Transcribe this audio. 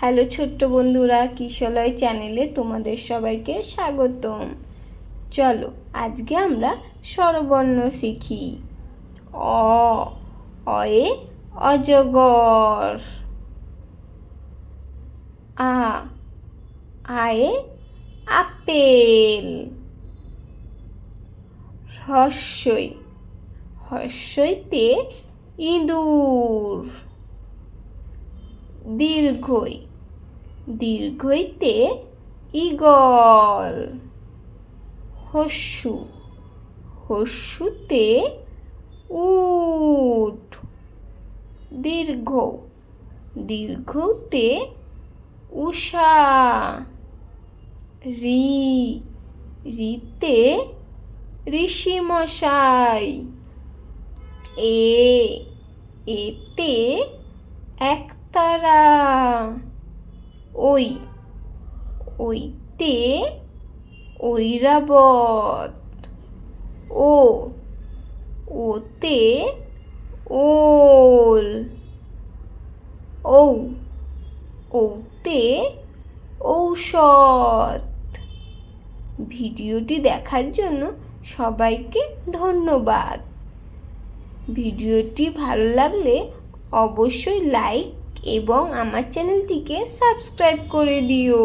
Hello ছোট্ট বন্ধুরা, কিশলয় চ্যানেলে তোমাদের সবাইকে স্বাগতম। চলো, আজকে আমরা স্বরবর্ণ শিখি। অ, অয়ে, অজগর। আ, আয়ে, আপেল। হর্ষই, হর্ষইতে ইঁদুর। দীর্ঘই দীর্ঘইতে ঈগল। হস্যু। হস্যুতে উট। দীর্ঘ। দীর্ঘতে উষা। রি। রিতে ঋষিমশাই। এ। এতে একতারা। ওই, ওইতে ঐরাবত। ও, ওতে ওল। ঔ, ওতে ঔষধ। ভিডিওটি দেখার জন্য সবাইকে ধন্যবাদ। ভিডিওটি ভালো লাগলে অবশ্যই লাইক এবং আমার চ্যানেলটিকে সাবস্ক্রাইব করে দিও।